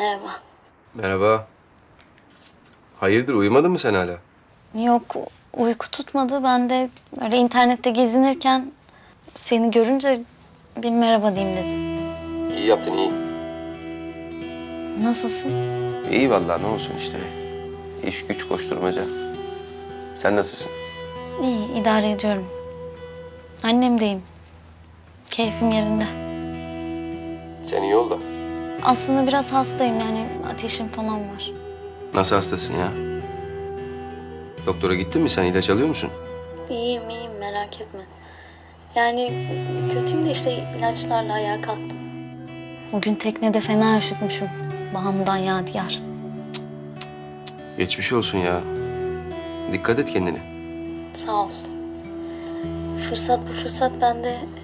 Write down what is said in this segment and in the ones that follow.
Merhaba. Merhaba. Hayırdır uyumadın mı sen hala? Yok uyku tutmadı. Ben de öyle internette gezinirken seni görünce bir merhaba diyeyim dedim. İyi yaptın iyi. Nasılsın? İyi vallahi ne olsun işte. İş güç koşturmaca. Sen nasılsın? İyi idare ediyorum. Annemdeyim. Keyfim yerinde. Sen iyi ol da. Aslında biraz hastayım yani ateşim falan var. Nasıl hastasın ya? Doktora gittin mi sen ilaç alıyor musun? İyiyim iyiyim merak etme. Yani kötüyüm de işte ilaçlarla ayağa kalktım. Bugün teknede fena üşütmüşüm. Bağımdan yadigar. Geçmiş olsun ya. Dikkat et kendine. Sağ ol. Fırsat bu fırsat ben de e,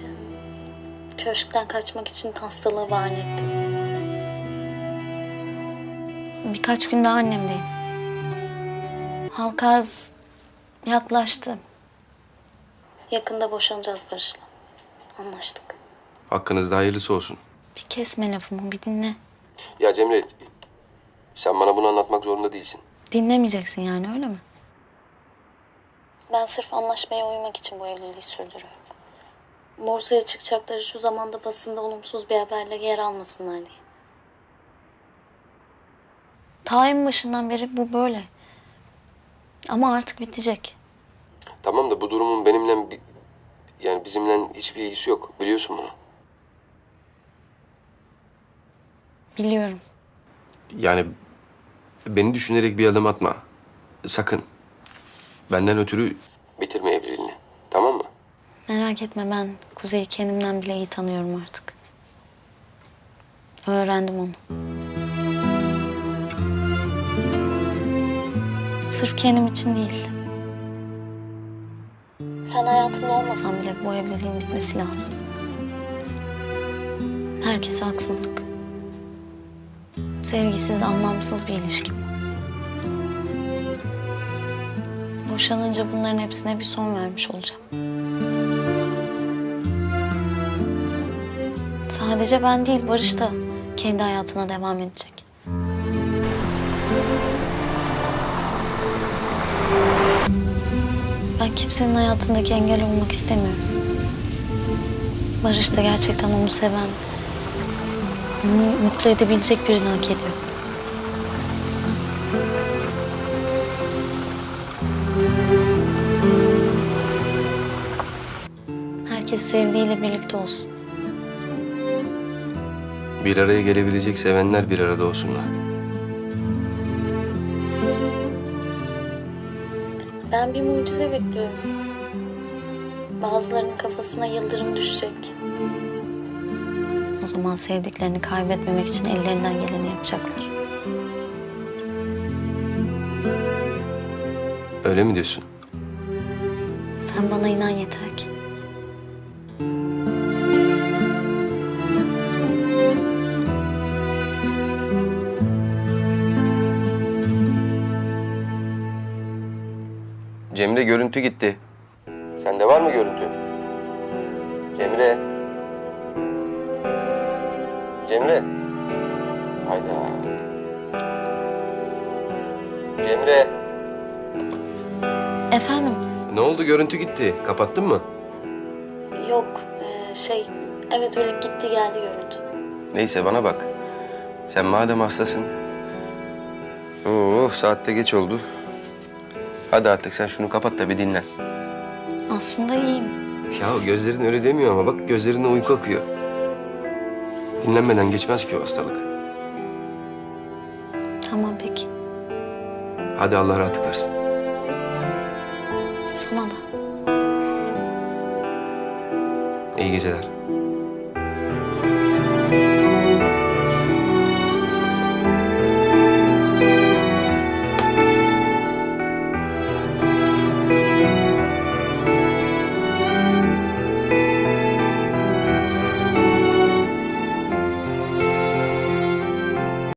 köşkten kaçmak için hastalığı bahane ettim. Birkaç gün daha annemdeyim. Halka arz yaklaştı. Yakında boşanacağız Barış'la. Anlaştık. Hakkınızda hayırlısı olsun. Bir kesme lafımı, bir dinle. Ya Cemre, sen bana bunu anlatmak zorunda değilsin. Dinlemeyeceksin yani öyle mi? Ben sırf anlaşmaya uymak için bu evliliği sürdürüyorum. Borsaya çıkacakları şu zamanda basında olumsuz bir haberle yer almasınlar diye. Ta en başından beri bu böyle. Ama artık bitecek. Tamam da bu durumun benimle bi- yani bizimle hiçbir ilgisi yok. Biliyorsun bunu. Biliyorum. Yani beni düşünerek bir adım atma. Sakın. Benden ötürü bitirme evliliğini. Tamam mı? Merak etme ben Kuzey'i kendimden bile iyi tanıyorum artık. Öğrendim onu. Sırf kendim için değil. Sen hayatımda olmasan bile bu evliliğin bitmesi lazım. Herkese haksızlık. Sevgisiz, anlamsız bir ilişki Boşanınca bunların hepsine bir son vermiş olacağım. Sadece ben değil, Barış da kendi hayatına devam edecek. Ben kimsenin hayatındaki engel olmak istemiyorum. Barış da gerçekten onu seven, onu mutlu edebilecek birini hak ediyor. Herkes sevdiğiyle birlikte olsun. Bir araya gelebilecek sevenler bir arada olsunlar. Ben bir mucize bekliyorum. Bazılarının kafasına yıldırım düşecek. O zaman sevdiklerini kaybetmemek için ellerinden geleni yapacaklar. Öyle mi diyorsun? Sen bana inan yeter ki. Cemre görüntü gitti. Sende var mı görüntü? Cemre. Cemre. Hayda. Cemre. Efendim? Ne oldu görüntü gitti. Kapattın mı? Yok, e, şey... Evet öyle gitti geldi görüntü. Neyse bana bak. Sen madem hastasın. Oo saatte geç oldu. Hadi artık sen şunu kapat da bir dinlen. Aslında iyiyim. Ya gözlerin öyle demiyor ama bak gözlerinden uyku akıyor. Dinlenmeden geçmez ki o hastalık. Tamam peki. Hadi Allah rahatlık versin. Sana da. İyi geceler.